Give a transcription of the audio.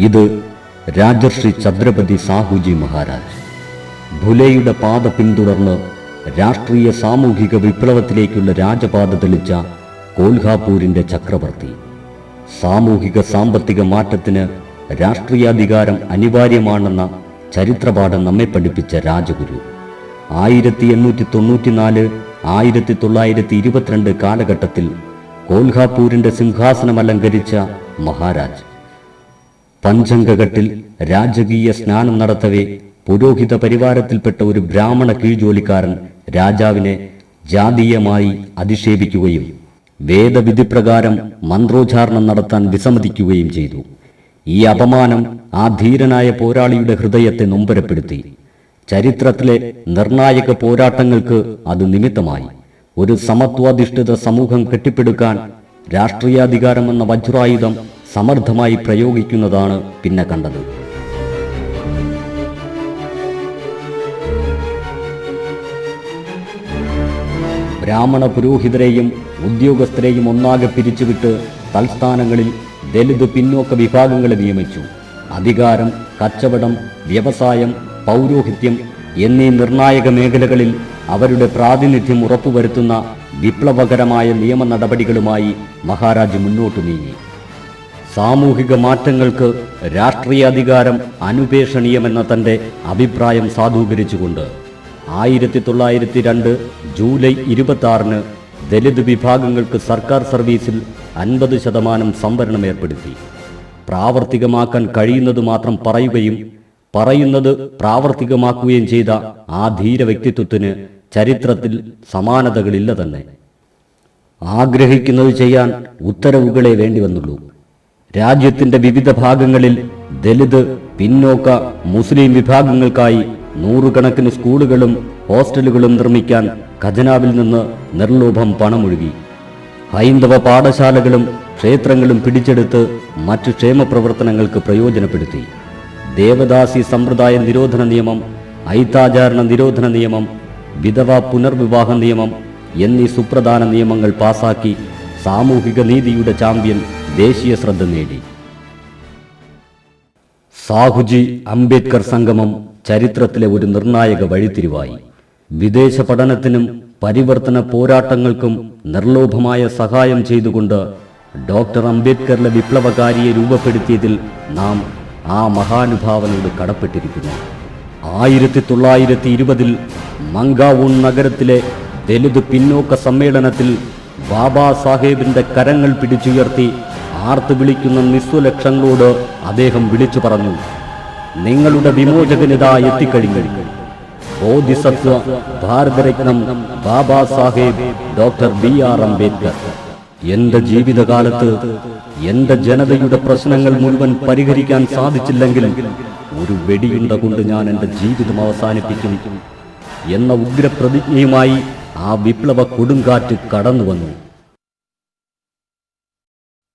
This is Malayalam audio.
ഇത് രാജർഷി ഛത്രപതി സാഹുജി മഹാരാജ്. ഭുലയുടെ പാത പിന്തുടർന്ന് രാഷ്ട്രീയ സാമൂഹിക വിപ്ലവത്തിലേക്കുള്ള രാജപാത തെളിച്ച കോൽഹാപൂരിന്റെ ചക്രവർത്തി. സാമൂഹിക സാമ്പത്തിക മാറ്റത്തിന് രാഷ്ട്രീയാധികാരം അനിവാര്യമാണെന്ന ചരിത്രപാഠം നമ്മെ പഠിപ്പിച്ച രാജഗുരു. ആയിരത്തി എണ്ണൂറ്റി തൊണ്ണൂറ്റിനാല് ആയിരത്തി തൊള്ളായിരത്തി ഇരുപത്തിരണ്ട് കാലഘട്ടത്തിൽ കോൽഹാപൂരിന്റെ സിംഹാസനം അലങ്കരിച്ച മഹാരാജ്. പഞ്ചംഗഘട്ടിൽ രാജകീയ സ്നാനം നടത്തവേ പുരോഹിത പരിവാരത്തിൽപ്പെട്ട ഒരു ബ്രാഹ്മണ കീഴ്ജോലിക്കാരൻ രാജാവിനെ ജാതീയമായി അധിക്ഷേപിക്കുകയും വേദവിധിപ്രകാരം മന്ത്രോച്ചാരണം നടത്താൻ വിസമ്മതിക്കുകയും ചെയ്തു. ഈ അപമാനം ആ ധീരനായ പോരാളിയുടെ ഹൃദയത്തെ നൊമ്പരപ്പെടുത്തി. ചരിത്രത്തിലെ നിർണായക പോരാട്ടങ്ങൾക്ക് അത് നിമിത്തമായി. ഒരു സമത്വാധിഷ്ഠിത സമൂഹം കെട്ടിപ്പടുക്കാൻ രാഷ്ട്രീയാധികാരം എന്ന വജ്രായുധം സമർത്ഥമായി പ്രയോഗിക്കുന്നതാണ് പിന്നെ കണ്ടത്. ബ്രാഹ്മണ പുരോഹിതരെയും ഉദ്യോഗസ്ഥരെയും ഒന്നാകെ പിരിച്ചുവിട്ട് തൽസ്ഥാനങ്ങളിൽ ദലിത് പിന്നോക്ക വിഭാഗങ്ങളെ നിയമിച്ചു. അധികാരം കച്ചവടം വ്യവസായം പൗരോഹിത്യം എന്നീ നിർണായക മേഖലകളിൽ അവരുടെ പ്രാതിനിധ്യം ഉറപ്പുവരുത്തുന്ന വിപ്ലവകരമായ നിയമ നടപടികളുമായി മഹാരാജ് മുന്നോട്ടു നീങ്ങി. സാമൂഹിക മാറ്റങ്ങൾക്ക് രാഷ്ട്രീയ അധികാരം അനുപേക്ഷണീയമെന്ന തന്റെ അഭിപ്രായം സാധൂകരിച്ചുകൊണ്ട് ആയിരത്തി തൊള്ളായിരത്തി രണ്ട് ജൂലൈ ഇരുപത്തി ആറിന് ദലിത് വിഭാഗങ്ങൾക്ക് സർക്കാർ സർവീസിൽ അൻപത് ശതമാനം സംവരണം ഏർപ്പെടുത്തി. പ്രാവർത്തികമാക്കാൻ കഴിയുന്നത് മാത്രം പറയുകയും പറയുന്നത് പ്രാവർത്തികമാക്കുകയും ചെയ്ത ആ ധീര വ്യക്തിത്വത്തിന് ചരിത്രത്തിൽ സമാനതകളില്ല തന്നെ. ആഗ്രഹിക്കുന്നത് ചെയ്യാൻ ഉത്തരവുകളെ വേണ്ടി വന്നുള്ളൂ. രാജ്യത്തിന്റെ വിവിധ ഭാഗങ്ങളിൽ ദലിത് പിന്നോക്ക മുസ്ലിം വിഭാഗങ്ങൾക്കായി നൂറുകണക്കിന് സ്കൂളുകളും ഹോസ്റ്റലുകളും നിർമ്മിക്കാൻ ഖജനാവിൽ നിന്ന് നിർലോഭം പണമൊഴുകി. ഹൈന്ദവ പാഠശാലകളും ക്ഷേത്രങ്ങളും പിടിച്ചെടുത്ത് മറ്റു ക്ഷേമ പ്രവർത്തനങ്ങൾക്ക് പ്രയോജനപ്പെടുത്തി. ദേവദാസി സമ്പ്രദായ നിരോധന നിയമം ഐത്താചാരണ നിരോധന നിയമം വിധവ പുനർവിവാഹ നിയമം എന്നീ സുപ്രധാന നിയമങ്ങൾ പാസാക്കി സാമൂഹിക നീതിയുടെ ചാമ്പ്യൻ ദേശീയ ശ്രദ്ധ നേടി. സാഹുജി അംബേദ്കർ സംഗമം ചരിത്രത്തിലെ ഒരു നിർണായക വഴിത്തിരിവായി. വിദേശ പഠനത്തിനും പരിവർത്തന പോരാട്ടങ്ങൾക്കും നിർലോഭമായ സഹായം ചെയ്തുകൊണ്ട് ഡോക്ടർ അംബേദ്കറിലെ വിപ്ലവകാരിയെ രൂപപ്പെടുത്തിയതിൽ നാം ആ മഹാനുഭാവനോട് കടപ്പെട്ടിരിക്കുന്നു. ആയിരത്തി തൊള്ളായിരത്തി ഇരുപതിൽ മങ്കാവൂൺ നഗരത്തിലെ ദലിത് പിന്നോക്ക സമ്മേളനത്തിൽ ബാബാ സാഹേബിന്റെ കരങ്ങൾ പിടിച്ചുയർത്തി ആർത്ത് വിളിക്കുന്ന നിസ്വലക്ഷങ്ങളോട് അദ്ദേഹം വിളിച്ചു പറഞ്ഞു നിങ്ങളുടെ വിമോചകനിതാ എത്തിക്കഴിഞ്ഞു. Bodhisattva ഭാരതരത്നം Baba Saheb doctor B R Ambedkar. എന്റെ ജീവിതകാലത്ത് എന്റെ ജനതയുടെ പ്രശ്നങ്ങൾ മുഴുവൻ പരിഹരിക്കാൻ സാധിച്ചില്ലെങ്കിലും ഒരു വെടിയുണ്ട കൊണ്ട് ഞാൻ എന്റെ ജീവിതം അവസാനിപ്പിക്കും എന്ന ഉഗ്രപ്രതിജ്ഞയുമായി ആ വിപ്ലവ കൊടുങ്കാറ്റ് കടന്നു വന്നു